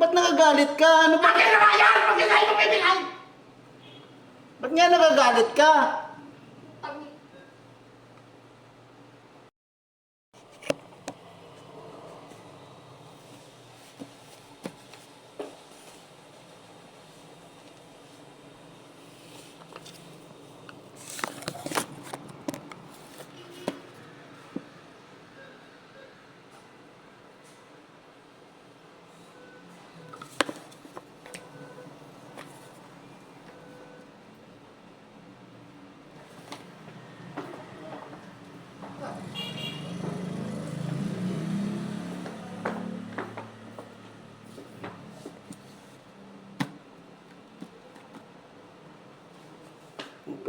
ba't nagagalit ka? Ano ba? Akin na nga yan! Pagkakay mo bibigay! Ba't nga nagagalit ka?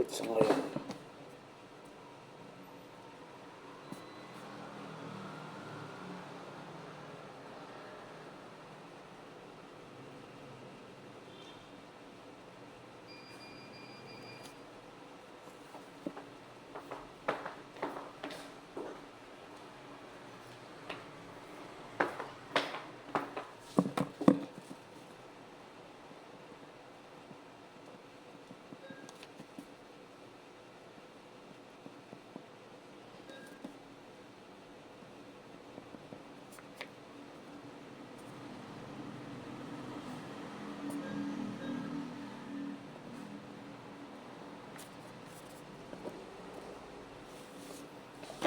Upit sa ngayon.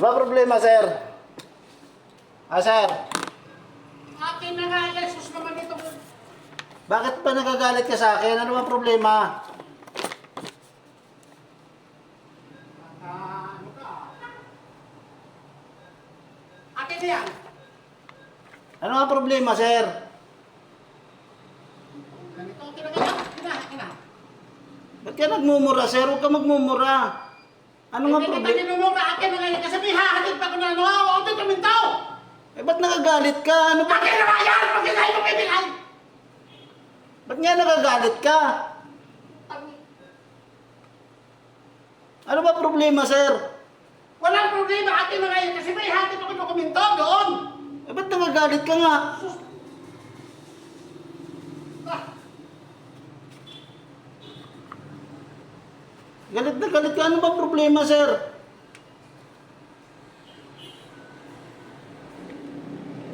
Ba problema, sir? Ah, sir. Akin na nga yan! Sus naman ito! Bakit pa nagagalit ka sa akin? Ano ba problema? Ah, ano ka? Akin na yan! Ano nga problema, sir? Ganito, akin na nga yan! Akin na, akin na! Ba't ka nagmumura, sir? Huwag ka magmumura. Ano nga Hindi kita problema? kinumura, akin na nga yan! Kasi may hahatid pa ko na ano! Huwag ito tumintaw! Eh, ba't nagagalit ka? Ano ba? Akin na nga yan! Pagkakay mo bibigay! Ba't nga nagagalit ka? Ano ba problema, sir? Walang problema, akin na nga yan! Kasi may hatid ako dokumento doon! Eh, ba't nagagalit ka nga? Ah, Galit na galit ka. Ano ba problema, sir?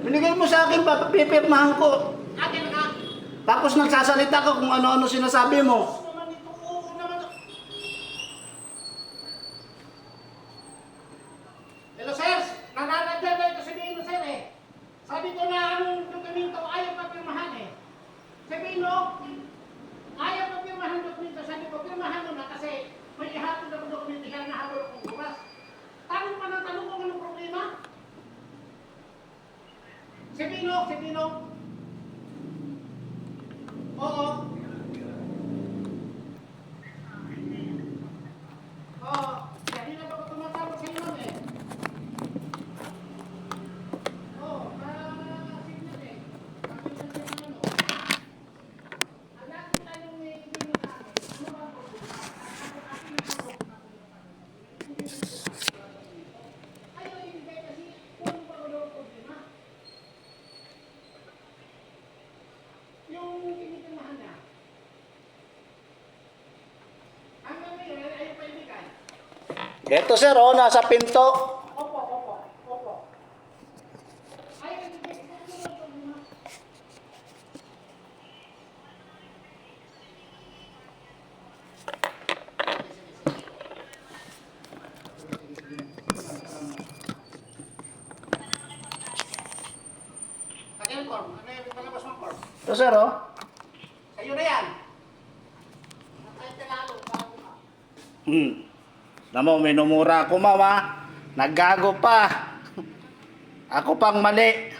Binigay mo sa akin, papapipirmahan ko. akin nga! Tapos nagsasalita ka kung ano-ano sinasabi mo. Hello, sir! Nananadyan na ito sabihin mo, sir, eh. Sabi ko na ang dokumento ayaw pa pirmahan, eh. Sabihin mo, ayaw pa pirmahan ang dokumento. Sabi ko, pirmahan mo na kasi may ihatid ako dokumento siya na habol akong bukas. Tanong pa ng tanong kung anong problema. Sabihin mo, sabihin mo. Oo. Oo. Hindi na ba ako tumatawag sa inyo, eh? Oo, para signal eh. Sabi ko sa inyo, ano? Ang lahat ng tanong eh, hindi mo sa akin. Ano ba ang problema? Ako, akin na ako. Ayaw ibigay kasi kung pa ulo ang problema. Yung tinitirmahan niya. Hanggang ngayon, ayaw pa ibigay. Ito, sir, oh, nasa pinto. Ito, sir, oh. Sa'yo na yan. Hmm. Namo, minumura ako, mama. Naggago pa. Ako pang mali.